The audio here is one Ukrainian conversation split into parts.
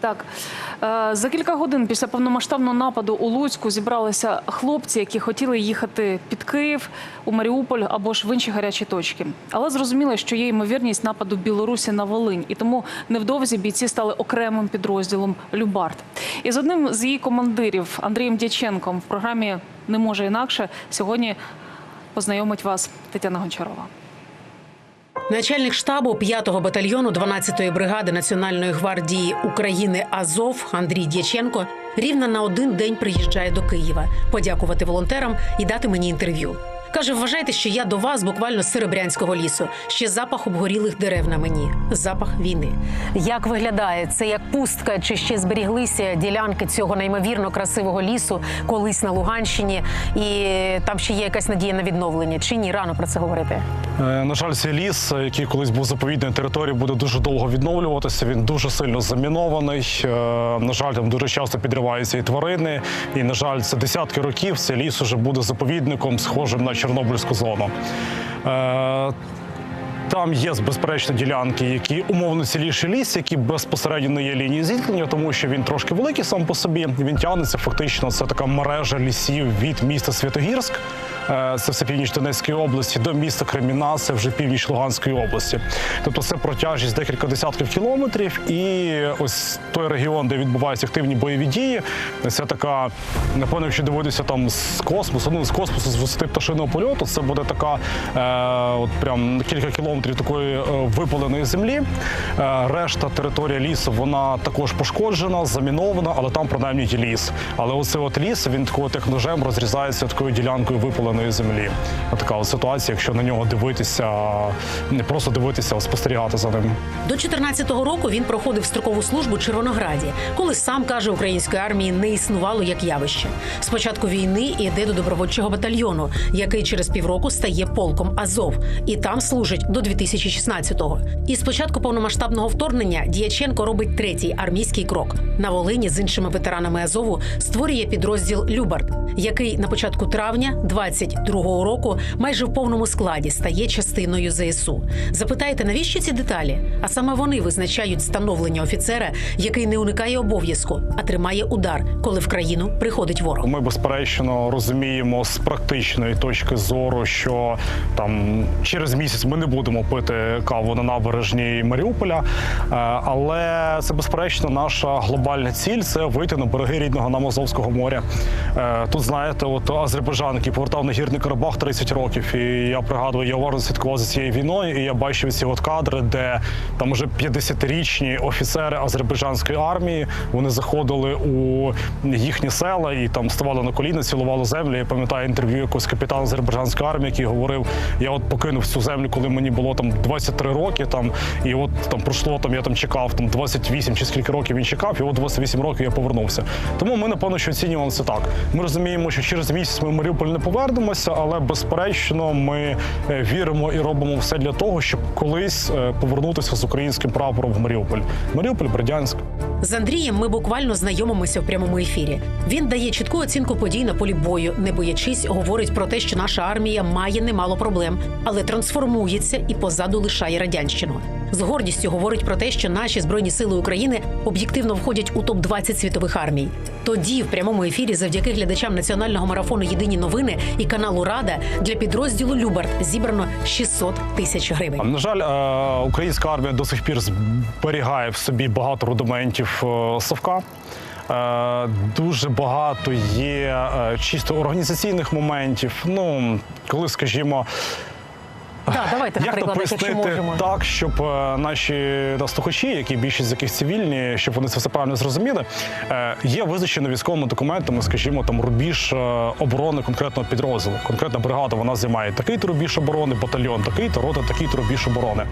Так Е, за кілька годин після повномасштабного нападу у Луцьку зібралися хлопці, які хотіли їхати під Київ у Маріуполь або ж в інші гарячі точки. Але зрозуміли, що є ймовірність нападу Білорусі на Волинь, і тому невдовзі бійці стали окремим підрозділом Любард. І з одним з її командирів Андрієм Дяченком в програмі не може інакше сьогодні познайомить вас Тетяна Гончарова. Начальник штабу 5-го батальйону 12-ї бригади Національної гвардії України Азов Андрій Дяченко рівно на один день приїжджає до Києва подякувати волонтерам і дати мені інтерв'ю. Каже, вважайте, що я до вас буквально з Серебрянського лісу. Ще запах обгорілих дерев на мені, запах війни. Як виглядає це як пустка, чи ще зберіглися ділянки цього неймовірно красивого лісу колись на Луганщині, і там ще є якась надія на відновлення? Чи ні? Рано про це говорити? Е, На жаль, цей ліс, який колись був заповідною територією, буде дуже довго відновлюватися. Він дуже сильно замінований. Е, На жаль, там дуже часто підриваються і тварини. І на жаль, це десятки років. Цей ліс уже буде заповідником, схожим на Чорнобильську зону. Там є безперечно ділянки, які умовно ціліший ліс, які безпосередньо не є лінії зіткнення, тому що він трошки великий сам по собі. Він тягнеться фактично. Це така мережа лісів від міста Святогірськ, е, це все північ Донецької області, до міста Креміна, це вже північ Луганської області. Тобто це протяжність декілька десятків кілометрів. І ось той регіон, де відбуваються активні бойові дії, це така, напевно, якщо дивитися там з космосу, ну з космосу з висоти пташиного польоту, це буде така е, от прям кілька кілометрів такої е, випаленої землі. Е, решта територія лісу вона також пошкоджена, замінована, але там принаймні є ліс. Але оцей от ліс він такою от як ножем розрізається такою ділянкою випаленої землі. Така от ситуація, якщо на нього дивитися, не просто дивитися, а спостерігати за ним. До 14-го року він проходив строкову службу в Червонограді, коли сам каже, української армії не існувало як явище. З початку війни йде до добровольчого батальйону, який через півроку стає полком Азов, і там служить до 2016-го. І з початку повномасштабного вторгнення Діяченко робить третій армійський крок на Волині з іншими ветеранами Азову створює підрозділ Любард, який на початку травня 22-го року майже в повному складі стає частиною ЗСУ. Запитаєте, навіщо ці деталі? А саме вони визначають становлення офіцера, який не уникає обов'язку, а тримає удар, коли в країну приходить ворог. Ми безперечно розуміємо з практичної точки зору, що там через місяць ми не будемо пити каву на набережній Маріуполя. Е, Але це безперечно наша глобальна ціль це вийти на береги рідного нам Азовського моря. Е, Тут знаєте, от Азербайджан, який повертав на гірний Карабах 30 років, і я пригадую, я уважно слідкував за цією війною, і я бачив ці от кадри, де там уже 50-річні офіцери азербайджанської армії вони заходили у їхні села і там ставали на коліна, цілували землю. Я пам'ятаю інтерв'ю якогось капітана азербайджанської армії, який говорив: я от покинув цю землю, коли мені було там 23 роки. Там і от там пройшло там. Я там чекав там 28 чи скільки років він чекав, і от 28 років я повернувся. Тому ми напевно що оцінювали це так. Ми розуміємо, що через місяць ми в Маріуполь не повернемося, але безперечно ми е, віримо і робимо все для того, щоб колись е, повернутися з українським прапором в Маріуполь. Маріуполь, Бердянськ. З Андрієм ми буквально знайомимося в прямому ефірі. Він дає чітку оцінку подій на полі бою, не боячись, говорить про те, що наша армія має немало проблем, але трансформується і позаду лишає радянщину. З гордістю говорить про те, що наші збройні сили України об'єктивно входять у топ 20 світових армій. Тоді, в прямому ефірі, завдяки глядачам національного марафону Єдині новини і каналу Рада для підрозділу Любард зібрано 600 тисяч гривень. На жаль, е, українська армія до сих пір зберігає в собі багато рудиментів е, совка. Е, Дуже багато є чисто організаційних моментів. Ну, коли, скажімо, Так, давайте як то наприклад, якщо пояснити можемо. так, щоб е, наші наслухачі, які більшість з яких цивільні, щоб вони це все правильно зрозуміли, е, є визначено військовими документами, скажімо, там рубіж е, оборони конкретного підрозділу. Конкретна бригада вона займає такий-то рубіж оборони, батальйон такий-то, рота такий-то рубіж оборони.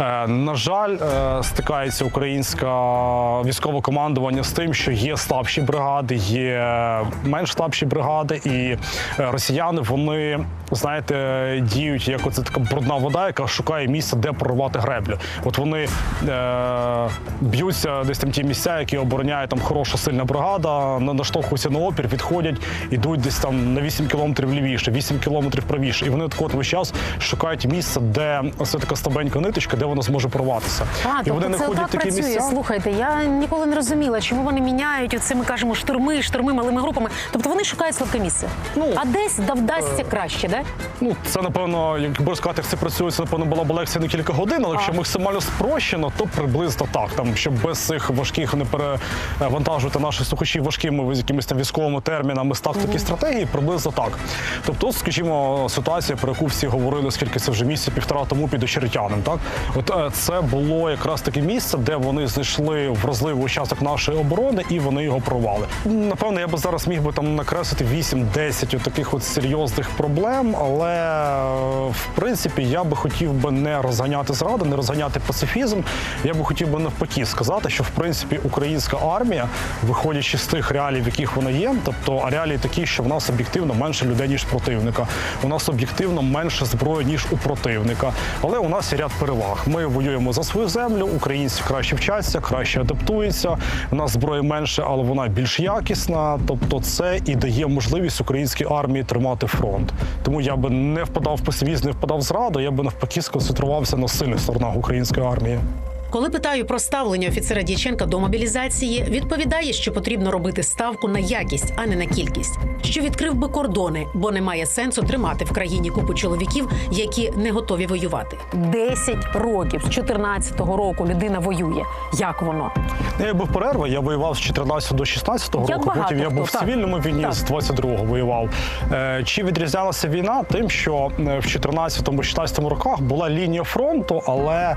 Е, На жаль, е, стикається українське військове командування з тим, що є слабші бригади, є менш слабші бригади, і е, росіяни вони знаєте діють як оце така брудна вода, яка шукає місце, де прорвати греблю. От вони е, б'ються десь там ті місця, які обороняє там хороша сильна бригада, на- наштовхуються на опір, відходять, ідуть десь там на 8 кілометрів лівіше, 8 кілометрів правіше. І вони так весь час шукають місце, де це така слабенька ниточка, де де воно зможе порватися. А, і тобто вони це знаходять отак такі працює. місця. Слухайте, я ніколи не розуміла, чому вони міняють оце, ми кажемо, штурми, штурми малими групами. Тобто вони шукають слабке місце. Ну, а десь да вдасться краще, да? Ну, це напевно, якби сказати, як це працює, це напевно була б лекція не кілька годин, але якщо максимально спрощено, то приблизно так. Там щоб без цих важких не перевантажувати наших слухачів важкими якимись там військовими термінами з тактики стратегії, приблизно так. Тобто, скажімо, ситуація, про яку всі говорили, скільки це вже місяця півтора тому під Очеретянем. Так, от е, це було якраз таке місце, де вони знайшли вразливий участок нашої оборони і вони його прорвали. Напевно, я би зараз міг би там накреслити 8-10 таких от серйозних проблем, але е, в принципі я би хотів би не розганяти зраду, не розганяти пацифізм. Я би хотів би навпаки сказати, що в принципі українська армія, виходячи з тих реалій, в яких вона є, тобто реалії такі, що в нас об'єктивно менше людей ніж противника. У нас об'єктивно менше зброї ніж у противника. Але у нас є ряд переваг. Ми воюємо за свою землю. Українці краще вчаться, краще адаптуються. У нас зброї менше, але вона більш якісна. Тобто, це і дає можливість українській армії тримати фронт. Тому я би не впадав в песимізм, не впадав в зраду. Я би навпаки сконцентрувався на сильних сторонах української армії. Коли питаю про ставлення офіцера Дяченка до мобілізації, відповідає, що потрібно робити ставку на якість, а не на кількість. Що відкрив би кордони, бо немає сенсу тримати в країні купу чоловіків, які не готові воювати. Десять років з 14-го року людина воює. Як воно? Ну, Я був перерва, я воював з 14 до 16 року. багато Потім я був в цивільному війні Так. з 22-го воював. Е, Чи відрізнялася війна тим, що е, в 14-16 роках була лінія фронту, але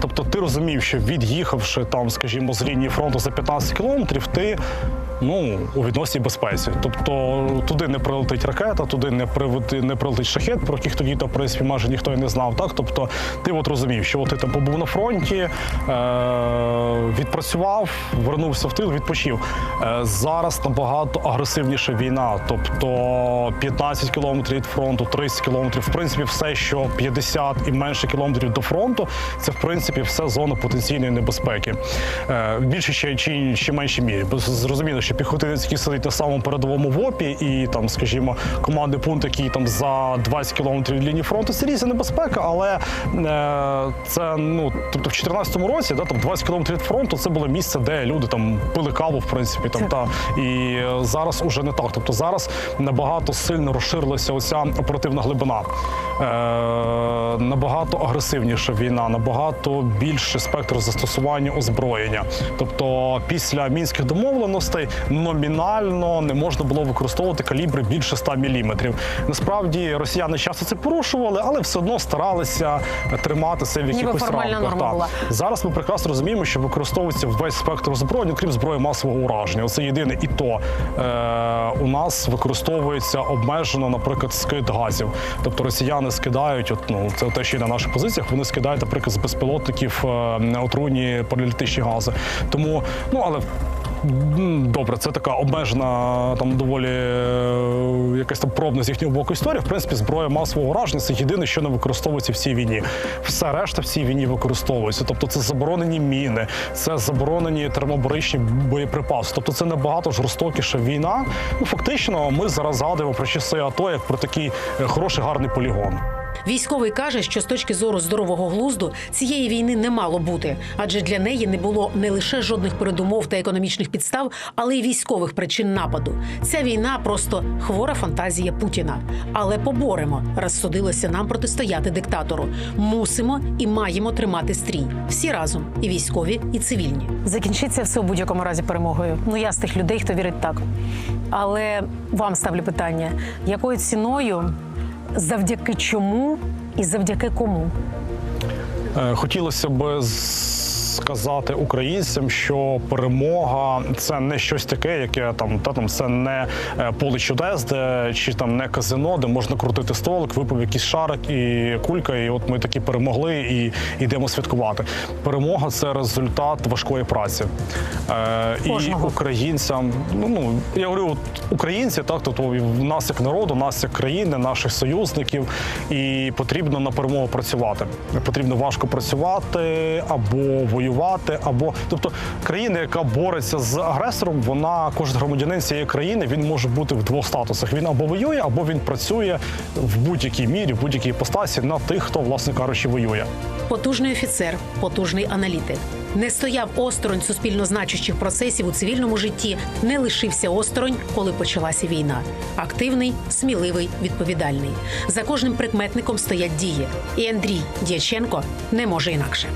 тобто ти розумів, що від'їхавши там, скажімо, з лінії фронту за 15 кілометрів, ти. Ну, у відносній безпеці. Тобто туди не прилетить ракета, туди не прилетить, не прилетить шахет, про яких тоді то в принципі майже ніхто і не знав. Так, тобто ти от розумів, що от ти там побув на фронті, е- відпрацював, вернувся в тил, відпочив. Е- зараз набагато агресивніша війна. Тобто 15 кілометрів від фронту, 30 кілометрів. В принципі, все, що 50 і менше кілометрів до фронту, це в принципі все зона потенційної небезпеки. Е, більше ще чи ще меншій мірі. Зрозуміло, що піхотинець, який сидить на самому передовому ВОПі, і там, скажімо, командний пункт, який там за 20 кілометрів від лінії фронту, це різна небезпека, але е, це ну тобто в 2014 році, да, там 20 кілометрів від фронту, це було місце, де люди там пили каву, в принципі, там та і зараз уже не так. Тобто зараз набагато сильно розширилася оця оперативна глибина. Е, набагато агресивніша війна, набагато більший спектр застосування озброєння. Тобто, після мінських домовленостей номінально не можна було використовувати калібри більше 100 мм. Насправді росіяни часто це порушували, але все одно старалися триматися в якихось рамках. Так. Зараз ми прекрасно розуміємо, що використовується весь спектр озброєння, крім зброї масового ураження. Оце єдине і то е, у нас використовується обмежено, наприклад, скид газів. Тобто росіяни скидають, от ну це те, що є на наших позиціях. Вони скидають, наприклад, з безпілотників е, отруйні поліолітичні гази. Тому ну але. Добре, це така обмежена там доволі е, якась там пробна з їхнього боку історія. В принципі, зброя масового ураження це єдине, що не використовується в цій війні. Все решта в цій війні використовується. Тобто, це заборонені міни, це заборонені термобаричні боєприпаси. Тобто, це набагато жорстокіша війна. Ну фактично, ми зараз згадуємо про часи АТО як про такий е, хороший гарний полігон. Військовий каже, що з точки зору здорового глузду цієї війни не мало бути, адже для неї не було не лише жодних передумов та економічних підстав, але й військових причин нападу. Ця війна просто хвора фантазія Путіна. Але поборемо, раз судилося нам протистояти диктатору. Мусимо і маємо тримати стрій всі разом, і військові, і цивільні. Закінчиться все у будь-якому разі перемогою. Ну я з тих людей, хто вірить так. Але вам ставлю питання: якою ціною? Завдяки чому і завдяки кому? Е, Хотілося б сказати українцям, що перемога це не щось таке, яке там та там це не е, поле чудес, де чи там не казино, де можна крутити столик, випив якийсь шарик і кулька, і от ми такі перемогли і йдемо святкувати. Перемога це результат важкої праці. Е, і українцям, ну, ну я говорю, от українці, так тобто в нас як народу, нас як країни, наших союзників, і потрібно на перемогу працювати. Потрібно важко працювати або воювати воювати, або тобто країна, яка бореться з агресором, вона кожен громадянин цієї країни він може бути в двох статусах. Він або воює, або він працює в будь-якій мірі, в будь-якій постасі на тих, хто власне кажучи, воює. Потужний офіцер, потужний аналітик. Не стояв осторонь суспільно значущих процесів у цивільному житті, не лишився осторонь, коли почалася війна. Активний, сміливий, відповідальний. За кожним прикметником стоять дії. І Андрій Дяченко не може інакше.